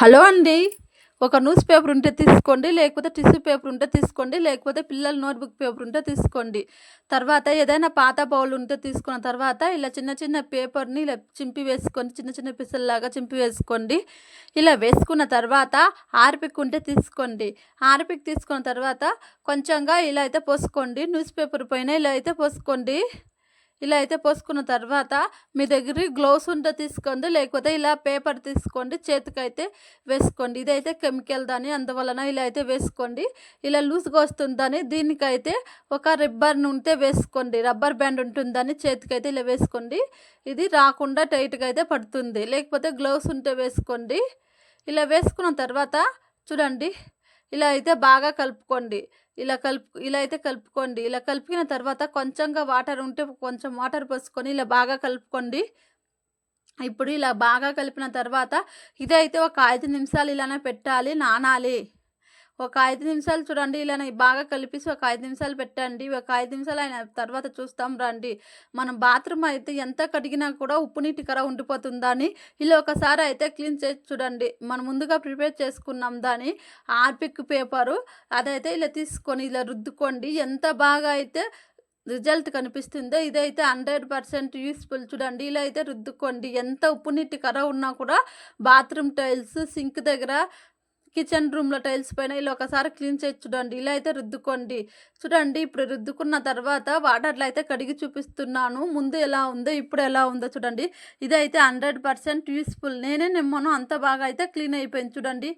Hello అండి. ఒక news paper ఉంటే తీసుకోండి లేకపోతే టిష్యూ పేపర్ ఉంటే తీసుకోండి లేకపోతే పిల్లల నోట్బుక్ పేపర్ ఉంటే తీసుకోండి. తర్వాత ఏదైనా పాత బౌల్ ఉంటే తీసుకున్న తర్వాత ఇలా చిన్న చిన్న పేపర్ని ఇలా చింపి వేసుకోండి చిన్న చిన్న పిసల్లాగా చింపి వేసుకోండి. ఇలా వేసుకున్న తర్వాత ఆర్పిక్ ఉంటే తీసుకోండి. ఆర్పిక్ తీసుకున్న తర్వాత కొంచెంగా ఇలా అయితే పోసుకోండి. న్యూస్ పేపర్ పైన ఇలా అయితే పోసుకోండి. ఇలా అయితే పోసుకున్న తర్వాత మీ దగ్గర గ్లోవ్స్ ఉంటే తీసుకోండి లేకపోతే ఇలా పేపర్ తీసుకోండి చేతికైతే వేసుకోండి. ఇదైతే కెమికల్ దాని అందువలన ఇలా అయితే వేసుకోండి. ఇలా లూజ్గా వస్తుందని దీనికైతే ఒక రిబ్బర్ ఉంటే వేసుకోండి. రబ్బర్ బ్యాండ్ ఉంటుందని చేతికైతే ఇలా వేసుకోండి. ఇది రాకుండా టైట్గా అయితే పడుతుంది. లేకపోతే గ్లౌస్ ఉంటే వేసుకోండి. ఇలా వేసుకున్న తర్వాత చూడండి. ఇలా అయితే బాగా కలుపుకోండి. ఇలా కలుపు ఇలా అయితే కలుపుకోండి. ఇలా కలిపిన తర్వాత కొంచెంగా వాటర్ ఉంటే కొంచెం వాటర్ పోసుకొని ఇలా బాగా కలుపుకోండి. ఇప్పుడు ఇలా బాగా కలిపిన తర్వాత ఇదైతే ఒక ఐదు నిమిషాలు ఇలానే పెట్టాలి నానాలి. ఒక ఐదు నిమిషాలు చూడండి ఇలా బాగా కలిపేసి ఒక ఐదు నిమిషాలు పెట్టండి. ఒక ఐదు నిమిషాలు అయిన తర్వాత చూస్తాం రండి. మనం బాత్రూమ్ అయితే ఎంత కడిగినా కూడా ఉప్పు నీటి కర ఉండిపోతుందని ఇలా ఒకసారి అయితే క్లీన్ చేసి చూడండి. మనం ముందుగా ప్రిపేర్ చేసుకున్నాం దాని ఆర్పిక్ పేపరు. అదైతే ఇలా తీసుకొని ఇలా రుద్దుకోండి. ఎంత బాగా అయితే రిజల్ట్ కనిపిస్తుందో ఇదైతే హండ్రెడ్ పర్సెంట్ యూస్ఫుల్ చూడండి. ఇలా అయితే రుద్దుకోండి. ఎంత ఉప్పు నీటి కర ఉన్నా కూడా బాత్రూమ్ టైల్స్ సింక్ దగ్గర కిచెన్ రూమ్లో టైల్స్ పైన ఇలా ఒకసారి క్లీన్ చేసి చూడండి ఇలా అయితే రుద్దుకోండి. చూడండి ఇప్పుడు రుద్దుకున్న తర్వాత వాటర్లో అయితే కడిగి చూపిస్తున్నాను. ముందు ఎలా ఉందో ఇప్పుడు ఎలా ఉందో చూడండి. ఇదైతే హండ్రెడ్ పర్సెంట్ యూస్ఫుల్. నేనే నిమ్మను అంత బాగా అయితే క్లీన్ అయిపోయింది చూడండి.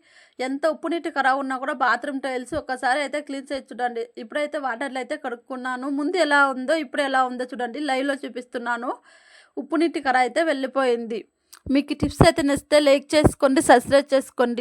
ఎంత ఉప్పు నీటి ఖరాబ్ ఉన్నా కూడా బాత్రూమ్ టైల్స్ ఒకసారి అయితే క్లీన్ చేసి చూడండి. ఇప్పుడైతే వాటర్లో అయితే కడుక్కున్నాను. ముందు ఎలా ఉందో ఇప్పుడు ఎలా ఉందో చూడండి. లైవ్లో చూపిస్తున్నాను. ఉప్పు నీటి కర అయితే వెళ్ళిపోయింది. మీకు టిప్స్ అయితే నచ్చితే లైక్ చేసుకోండి సబ్స్క్రైబ్ చేసుకోండి.